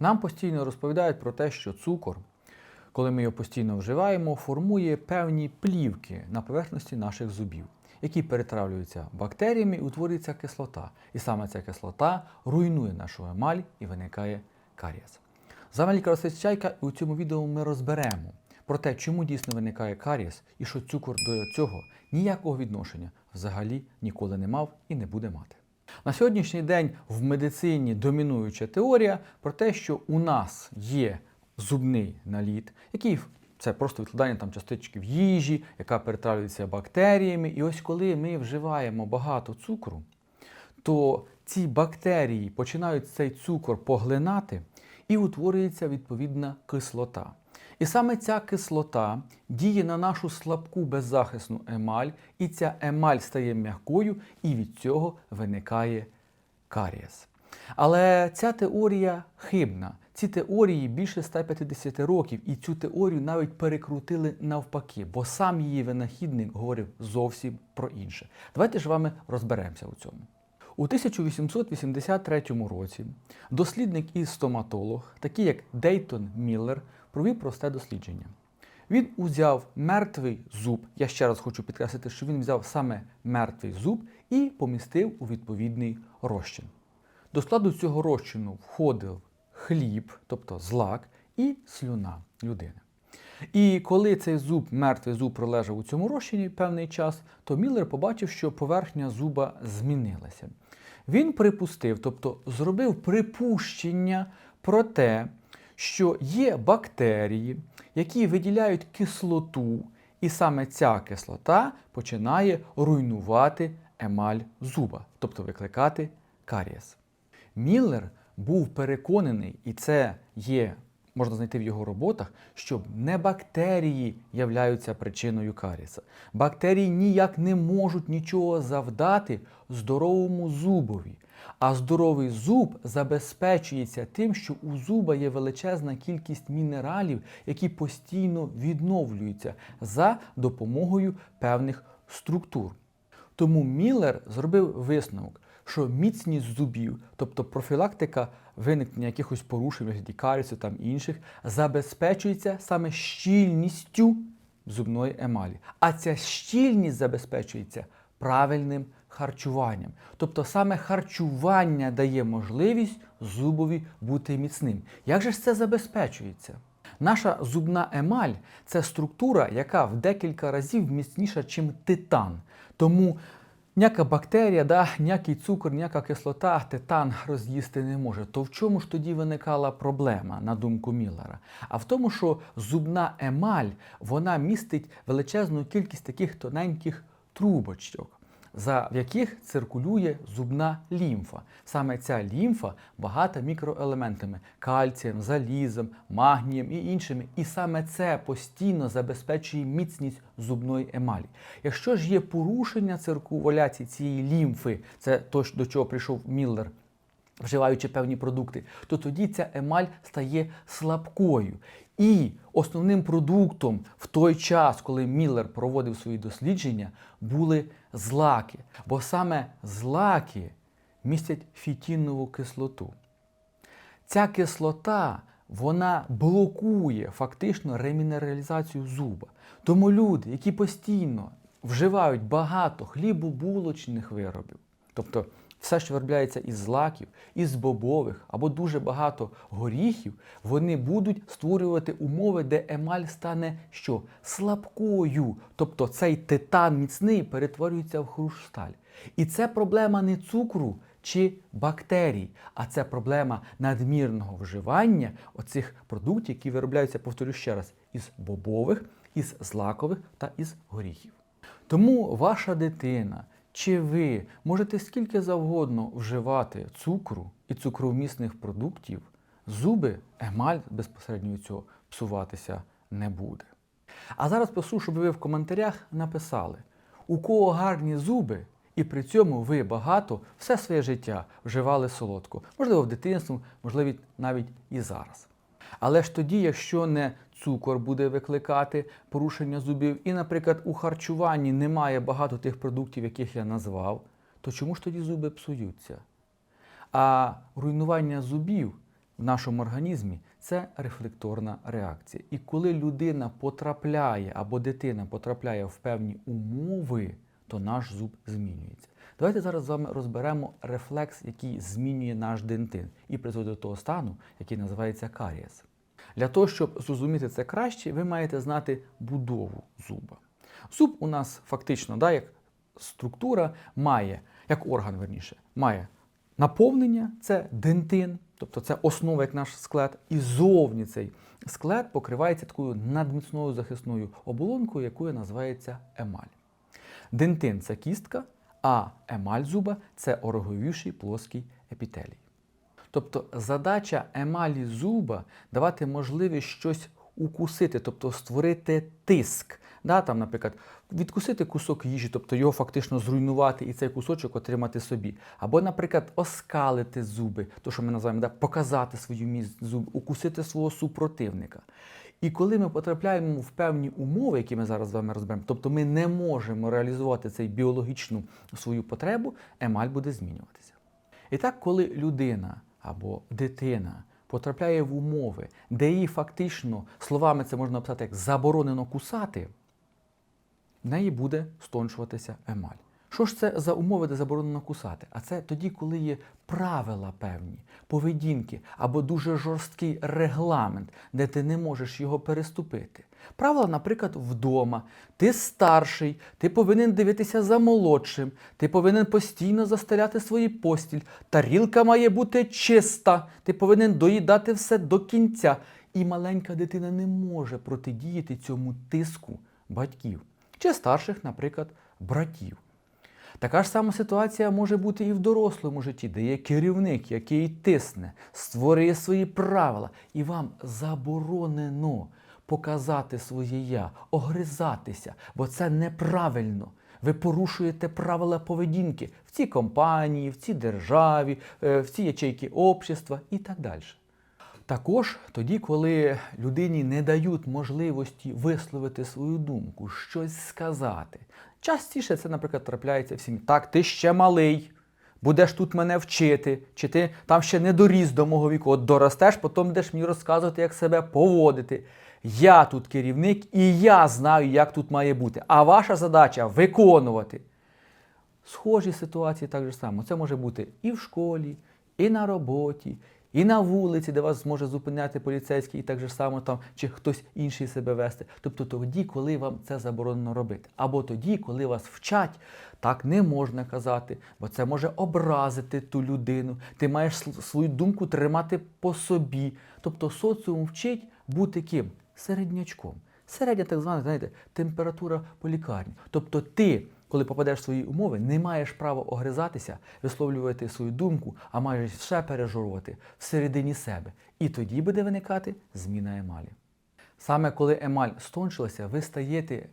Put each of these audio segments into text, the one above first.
Нам постійно розповідають про те, що цукор, коли ми його постійно вживаємо, формує певні плівки на поверхності наших зубів, які перетравлюються бактеріями і утворюється кислота. І саме ця кислота руйнує нашу емаль і виникає карієс. З вами Чайка, і у цьому відео ми розберемо про те, чому дійсно виникає карієс і що цукор до цього ніякого відношення взагалі ніколи не мав і не буде мати. На сьогоднішній день в медицині домінуюча теорія про те, що у нас є зубний наліт, який це просто відкладання там частички в їжі, яка перетравлюється бактеріями. І ось коли ми вживаємо багато цукру, то ці бактерії починають цей цукор поглинати і утворюється відповідна кислота. І саме ця кислота діє на нашу слабку беззахисну емаль, і ця емаль стає м'якою, і від цього виникає карієс. Але ця теорія хибна. Ці теорії більше 150 років, і цю теорію навіть перекрутили навпаки, бо сам її винахідник говорив зовсім про інше. Давайте ж вами розберемося у цьому. У 1883 році дослідник і стоматолог, такий як Дейтон Міллер, провів просте дослідження. Він узяв мертвий зуб. Я ще раз хочу підкреслити, що він взяв саме мертвий зуб і помістив у відповідний розчин. До складу цього розчину входив хліб, тобто злак, і слюна людини. І коли цей зуб, мертвий зуб пролежав у цьому розчині певний час, то Міллер побачив, що поверхня зуба змінилася. Він припустив, тобто зробив припущення про те, що є бактерії, які виділяють кислоту, і саме ця кислота починає руйнувати емаль зуба, тобто викликати карієс. Міллер був переконаний, і це є, можна знайти в його роботах, що не бактерії являються причиною карієса. Бактерії ніяк не можуть нічого завдати здоровому зубові. А здоровий зуб забезпечується тим, що у зуба є величезна кількість мінералів, які постійно відновлюються за допомогою певних структур. Тому Міллер зробив висновок, що міцність зубів, тобто профілактика виникнення якихось порушень, вигляді карісу там інших, забезпечується саме щільністю зубної емалі. А ця щільність забезпечується правильним харчуванням. Тобто саме харчування дає можливість зубові бути міцним. Як же ж це забезпечується? Наша зубна емаль це структура, яка в декілька разів міцніша, ніж титан. Тому ніяка бактерія, да, ніякий цукор, ніяка кислота титан роз'їсти не може. То в чому ж тоді виникала проблема, на думку Міллера? А в тому, що зубна емаль вона містить величезну кількість таких тоненьких трубочок за в яких циркулює зубна лімфа. Саме ця лімфа багата мікроелементами кальцієм, залізом, магнієм і іншими. І саме це постійно забезпечує міцність зубної емалі. Якщо ж є порушення циркуляції цієї лімфи, це то, до чого прийшов Міллер. Вживаючи певні продукти, то тоді ця емаль стає слабкою. І основним продуктом в той час, коли Міллер проводив свої дослідження, були злаки. Бо саме злаки містять фітінову кислоту. Ця кислота вона блокує фактично ремінералізацію зуба. Тому люди, які постійно вживають багато хлібобулочних виробів, тобто все, що виробляється із злаків, із бобових або дуже багато горіхів, вони будуть створювати умови, де емаль стане що? Слабкою. Тобто цей титан міцний перетворюється в хрусталь. І це проблема не цукру чи бактерій, а це проблема надмірного вживання оцих продуктів, які виробляються, повторю ще раз, із бобових, із злакових та із горіхів. Тому ваша дитина. Чи ви можете скільки завгодно вживати цукру і цукровмісних продуктів, зуби, емаль безпосередньо від цього псуватися не буде. А зараз прошу, щоб ви в коментарях написали, у кого гарні зуби, і при цьому ви багато все своє життя вживали солодко, можливо, в дитинстві, можливо, навіть і зараз. Але ж тоді, якщо не цукор буде викликати порушення зубів, і, наприклад, у харчуванні немає багато тих продуктів, яких я назвав, то чому ж тоді зуби псуються? А руйнування зубів в нашому організмі це рефлекторна реакція. І коли людина потрапляє або дитина потрапляє в певні умови, то наш зуб змінюється. Давайте зараз з вами розберемо рефлекс, який змінює наш дентин і призводить до того стану, який називається карієс. Для того, щоб зрозуміти це краще, ви маєте знати будову зуба. Зуб у нас фактично, да, як структура, має, як орган верніше, має наповнення це дентин, тобто це основа як наш склад, і зовні цей склад покривається такою надміцною захисною оболонкою, якою називається емаль. Дентин це кістка, а емаль зуба це ороговівший плоский епітелій. Тобто задача емалі зуба давати можливість щось укусити, тобто створити тиск. Да, там, наприклад, відкусити кусок їжі, тобто його фактично зруйнувати і цей кусочок отримати собі. Або, наприклад, оскалити зуби, то що ми називаємо, да, показати свою міць зуб, укусити свого супротивника. І коли ми потрапляємо в певні умови, які ми зараз з вами розберемо, тобто ми не можемо реалізувати цей біологічну свою потребу, емаль буде змінюватися. І так, коли людина або дитина потрапляє в умови, де їй фактично словами це можна описати як заборонено кусати, в неї буде стончуватися емаль. Що ж це за умови, де заборонено кусати? А це тоді, коли є правила певні, поведінки або дуже жорсткий регламент, де ти не можеш його переступити. Правила, наприклад, вдома. Ти старший, ти повинен дивитися за молодшим, ти повинен постійно застеляти свої постіль, тарілка має бути чиста, ти повинен доїдати все до кінця. І маленька дитина не може протидіяти цьому тиску батьків чи старших, наприклад, братів. Така ж сама ситуація може бути і в дорослому житті, де є керівник, який тисне, створює свої правила, і вам заборонено показати своє я, огризатися, бо це неправильно. Ви порушуєте правила поведінки в цій компанії, в цій державі, е, в цій ячейці общества і так далі. Також тоді, коли людині не дають можливості висловити свою думку, щось сказати. Частіше це, наприклад, трапляється в сім'ї. Так, ти ще малий, будеш тут мене вчити, чи ти там ще не доріс до мого віку, от доростеш, потім будеш мені розказувати, як себе поводити. Я тут керівник і я знаю, як тут має бути. А ваша задача виконувати. Схожі ситуації так же само. Це може бути і в школі, і на роботі, і на вулиці, де вас зможе зупиняти поліцейський, і так же само там, чи хтось інший себе вести. Тобто тоді, коли вам це заборонено робити. Або тоді, коли вас вчать, так не можна казати, бо це може образити ту людину. Ти маєш свою думку тримати по собі. Тобто соціум вчить бути ким? Середнячком. Середня, так звана, знаєте, температура по лікарні. Тобто ти, коли попадеш в свої умови, не маєш права огризатися, висловлювати свою думку, а маєш все пережовувати всередині себе. І тоді буде виникати зміна емалі. Саме коли емаль стончилася, ви стаєте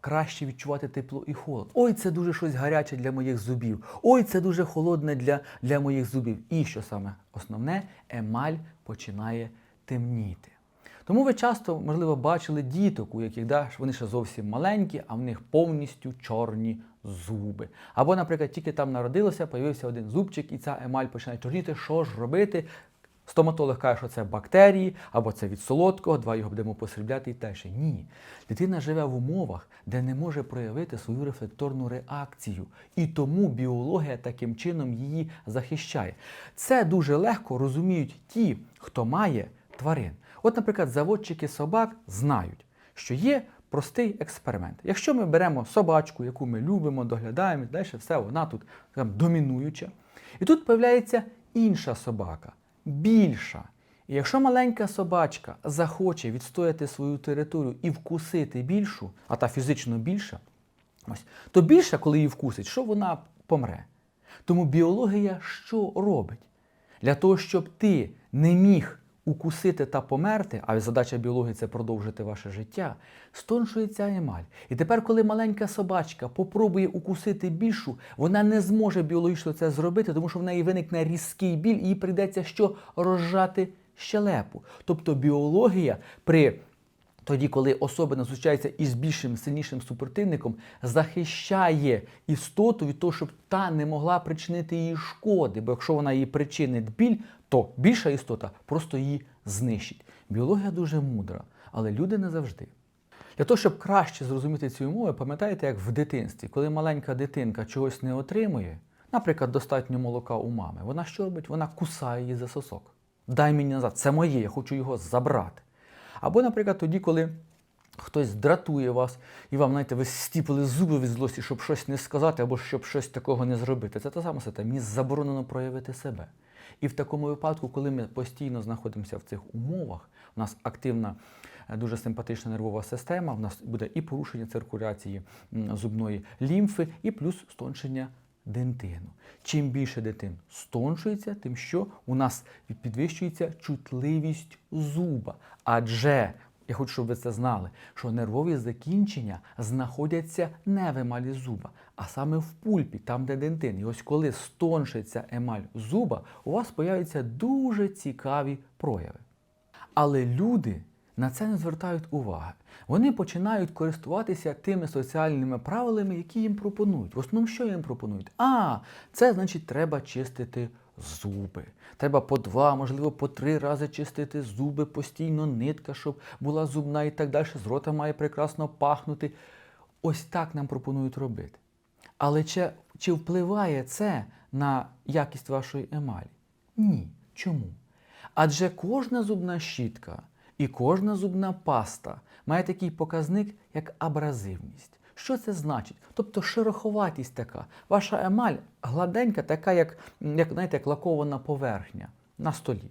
краще відчувати тепло і холод. Ой, це дуже щось гаряче для моїх зубів. Ой, це дуже холодне для, для моїх зубів. І що саме основне, емаль починає темніти. Тому ви часто, можливо, бачили діток, у яких да, вони ще зовсім маленькі, а в них повністю чорні зуби. Або, наприклад, тільки там народилося, появився один зубчик, і ця емаль починає чорніти. Що ж робити? Стоматолог каже, що це бактерії, або це від солодкого, два його будемо посрібляти і далі. Ні. Дитина живе в умовах, де не може проявити свою рефлекторну реакцію. І тому біологія таким чином її захищає. Це дуже легко розуміють ті, хто має тварин. От, наприклад, заводчики собак знають, що є простий експеримент. Якщо ми беремо собачку, яку ми любимо, доглядаємо, далі все, вона тут там, домінуюча. І тут з'являється інша собака, більша. І якщо маленька собачка захоче відстояти свою територію і вкусити більшу, а та фізично більша, ось, то більша, коли її вкусить, що вона помре. Тому біологія що робить? Для того, щоб ти не міг укусити та померти, а задача біології це продовжити ваше життя, стоншується емаль. І тепер, коли маленька собачка попробує укусити більшу, вона не зможе біологічно це зробити, тому що в неї виникне різкий біль, і їй прийдеться що розжати щелепу. Тобто біологія при Тоді, коли особина зустрічається із більшим сильнішим супротивником, захищає істоту від того, щоб та не могла причинити їй шкоди. Бо якщо вона їй причинить біль, то більша істота просто її знищить. Біологія дуже мудра, але люди не завжди. Для того, щоб краще зрозуміти ці умови, пам'ятаєте, як в дитинстві, коли маленька дитинка чогось не отримує, наприклад, достатньо молока у мами, вона що робить? Вона кусає її за сосок. Дай мені назад, це моє, я хочу його забрати. Або, наприклад, тоді, коли хтось дратує вас, і вам, знаєте, ви стіпили зуби від злості, щоб щось не сказати, або щоб щось такого не зробити. Це та сама ситуація. Мені заборонено проявити себе. І в такому випадку, коли ми постійно знаходимося в цих умовах, у нас активна, е, дуже симпатична нервова система, у нас буде і порушення циркуляції зубної лімфи, і плюс стончення дентину. Чим більше дитин стончується, тим що у нас підвищується чутливість зуба. Адже я хочу, щоб ви це знали, що нервові закінчення знаходяться не в емалі зуба, а саме в пульпі, там, де дентин. І ось коли стоншиться емаль зуба, у вас появляться дуже цікаві прояви. Але люди на це не звертають уваги. Вони починають користуватися тими соціальними правилами, які їм пропонують. В основному, що їм пропонують? А, це значить, треба чистити зуби. Треба по два, можливо, по три рази чистити зуби, постійно нитка, щоб була зубна і так далі. З рота має прекрасно пахнути. Ось так нам пропонують робити. Але чи, чи впливає це на якість вашої емалі? Ні. Чому? Адже кожна зубна щітка і кожна зубна паста має такий показник, як абразивність. Що це значить? Тобто шероховатість така. Ваша емаль гладенька, така, як, як, знаєте, як лакована поверхня на столі.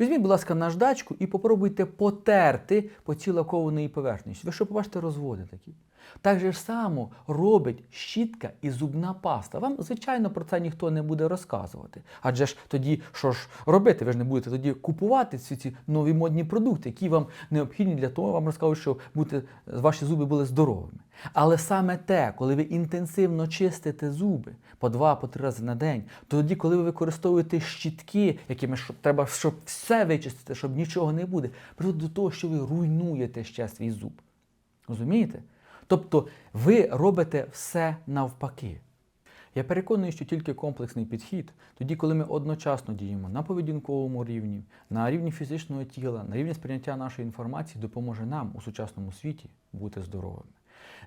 Візьміть, будь ласка, наждачку і попробуйте потерти по цій лакованій поверхні. Ви що побачите розводи такі? Так же само робить щітка і зубна паста. Вам, звичайно, про це ніхто не буде розказувати. Адже ж тоді, що ж робити? Ви ж не будете тоді купувати ці, ці нові модні продукти, які вам необхідні для того, вам розкажуть, що бути, ваші зуби були здоровими. Але саме те, коли ви інтенсивно чистите зуби по два, по три рази на день, тоді, коли ви використовуєте щітки, якими що, треба, щоб все вичистити, щоб нічого не буде, приводить до того, що ви руйнуєте ще свій зуб. Розумієте? Тобто ви робите все навпаки. Я переконаний, що тільки комплексний підхід, тоді, коли ми одночасно діємо на поведінковому рівні, на рівні фізичного тіла, на рівні сприйняття нашої інформації, допоможе нам у сучасному світі бути здоровими.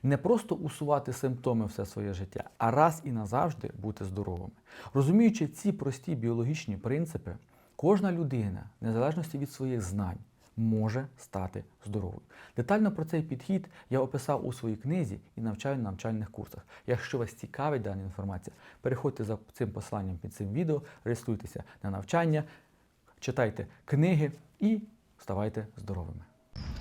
Не просто усувати симптоми все своє життя, а раз і назавжди бути здоровими. Розуміючи ці прості біологічні принципи, кожна людина, незалежності від своїх знань, може стати здоровою. Детально про цей підхід я описав у своїй книзі і навчаю на навчальних курсах. Якщо вас цікавить дана інформація, переходьте за цим посиланням під цим відео, реєструйтеся на навчання, читайте книги і ставайте здоровими.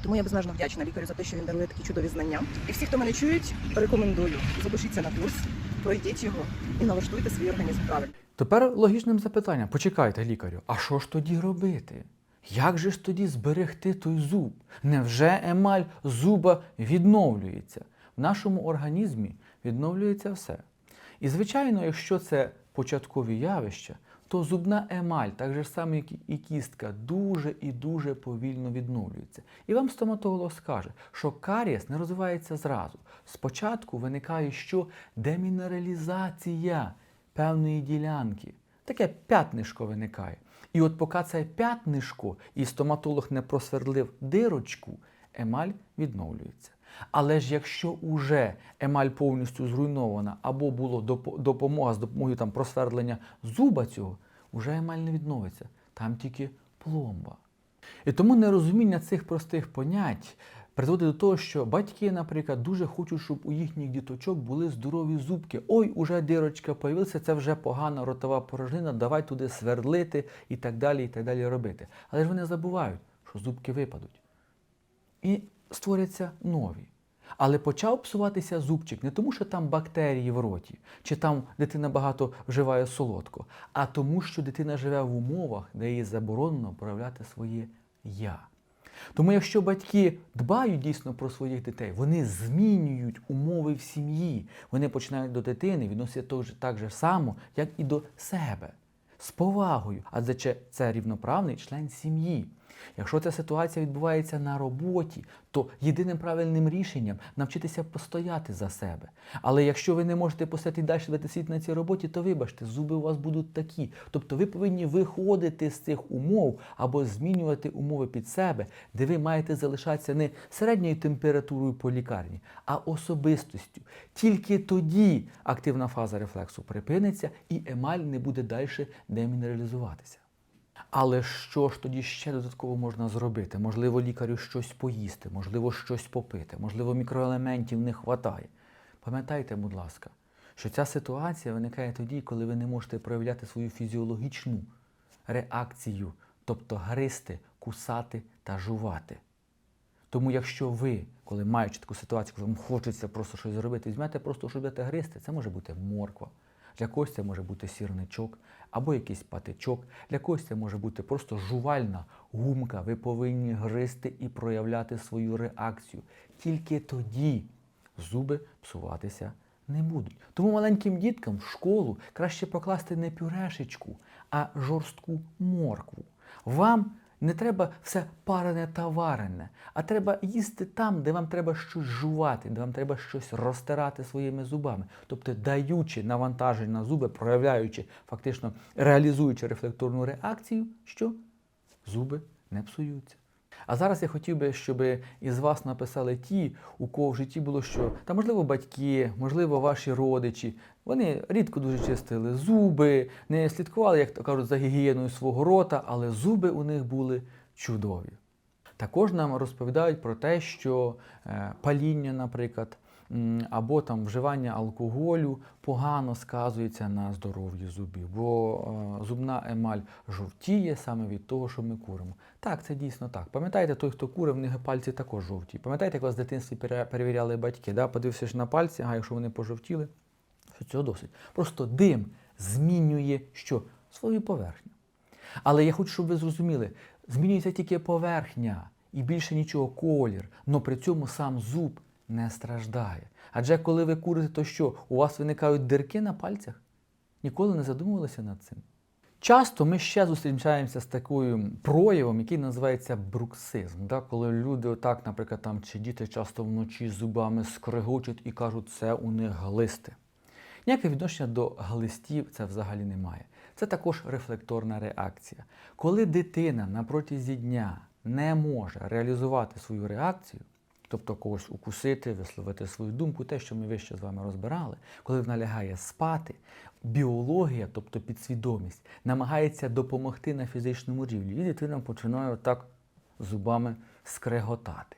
Тому я безмежно вдячна лікарю за те, що він дарує такі чудові знання. І всі, хто мене чують, рекомендую запишіться на курс, пройдіть його і налаштуйте свій організм правильно. Тепер логічним запитанням: почекайте, лікарю, а що ж тоді робити? Як же ж тоді зберегти той зуб? Невже емаль зуба відновлюється? В нашому організмі відновлюється все. І, звичайно, якщо це початкові явища, то зубна емаль, так же само, як і кістка, дуже і дуже повільно відновлюється. І вам стоматолог скаже, що карієс не розвивається зразу. Спочатку виникає що демінералізація певної ділянки. Таке п'ятнишко виникає. І от поки це п'ятнишко і стоматолог не просвердлив дирочку, емаль відновлюється. Але ж якщо уже емаль повністю зруйнована або була допомога з допомогою там, просвердлення зуба цього, вже емаль не відновиться. Там тільки пломба. І тому нерозуміння цих простих понять призводить до того, що батьки, наприклад, дуже хочуть, щоб у їхніх діточок були здорові зубки. Ой, уже дирочка появилася, це вже погана ротова порожнина, давай туди свердлити і так далі, і так далі робити. Але ж вони забувають, що зубки випадуть. І створяться нові. Але почав псуватися зубчик не тому, що там бактерії в роті, чи там дитина багато вживає солодко, а тому, що дитина живе в умовах, де їй заборонено проявляти своє я. Тому якщо батьки дбають дійсно про своїх дітей, вони змінюють умови в сім'ї. Вони починають до дитини відноситися так же само, як і до себе, з повагою, адже це- рівноправний член сім'ї. Якщо ця ситуація відбувається на роботі, то єдиним правильним рішенням навчитися постояти за себе. Але якщо ви не можете постояти і далі висіти на цій роботі, то вибачте, зуби у вас будуть такі. Тобто ви повинні виходити з цих умов або змінювати умови під себе, де ви маєте залишатися не середньою температурою по лікарні, а особистостю. Тільки тоді активна фаза рефлексу припиниться і емаль не буде далі демінералізуватися. Але що ж тоді ще додатково можна зробити? Можливо, лікарю щось поїсти, можливо, щось попити, можливо, мікроелементів не вистачає. Пам'ятайте, будь ласка, що ця ситуація виникає тоді, коли ви не можете проявляти свою фізіологічну реакцію, тобто гризти, кусати та жувати. Тому якщо ви, коли маючи таку ситуацію, коли вам хочеться просто щось зробити, візьмете просто, що будете гризти, це може бути морква. Для когось це може бути сірничок або якийсь патичок. Для когось це може бути просто жувальна гумка. Ви повинні гризти і проявляти свою реакцію. Тільки тоді зуби псуватися не будуть. Тому маленьким діткам в школу краще покласти не пюрешечку, а жорстку моркву. Вам не треба все парене та варене, а треба їсти там, де вам треба щось жувати, де вам треба щось розтирати своїми зубами. Тобто даючи навантаження на зуби, проявляючи, фактично реалізуючи рефлекторну реакцію, що зуби не псуються. А зараз я хотів би, щоб із вас написали ті, у кого в житті було що, та можливо батьки, можливо, ваші родичі. Вони рідко дуже чистили зуби, не слідкували, як то кажуть, за гігієною свого рота, але зуби у них були чудові. Також нам розповідають про те, що е, паління, наприклад, або там вживання алкоголю погано сказується на здоров'ї зубів, бо е, зубна емаль жовтіє саме від того, що ми куримо. Так, це дійсно так. Пам'ятаєте, той, хто курив, в них пальці також жовті. Пам'ятаєте, як вас в дитинстві перевіряли батьки? Да? Подивився ж на пальці, а якщо вони пожовтіли, що цього досить. Просто дим змінює що? Свою поверхню. Але я хочу, щоб ви зрозуміли, змінюється тільки поверхня і більше нічого колір, але при цьому сам зуб не страждає. Адже коли ви курите, то що? У вас виникають дирки на пальцях? Ніколи не задумувалися над цим. Часто ми ще зустрічаємося з такою проявом, який називається бруксизм. Да? Коли люди, отак, наприклад, там, чи діти часто вночі зубами скригочуть і кажуть, це у них глисти. Ніяке відношення до глистів це взагалі немає. Це також рефлекторна реакція. Коли дитина на протязі дня не може реалізувати свою реакцію, тобто когось укусити, висловити свою думку, те, що ми вище з вами розбирали, коли вона лягає спати, біологія, тобто підсвідомість, намагається допомогти на фізичному рівні, і дитина починає отак зубами скреготати.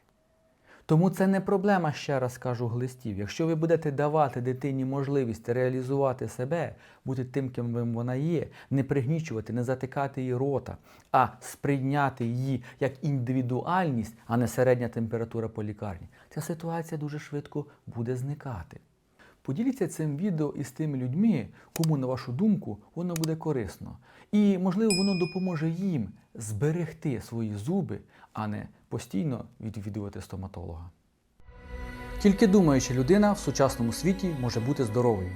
Тому це не проблема, ще раз кажу, глистів. Якщо ви будете давати дитині можливість реалізувати себе, бути тим, ким вона є, не пригнічувати, не затикати її рота, а сприйняти її як індивідуальність, а не середня температура по лікарні, ця ситуація дуже швидко буде зникати. Поділіться цим відео із тими людьми, кому, на вашу думку, воно буде корисно. І, можливо, воно допоможе їм зберегти свої зуби, а не постійно відвідувати стоматолога. Тільки думаюча людина в сучасному світі може бути здоровою.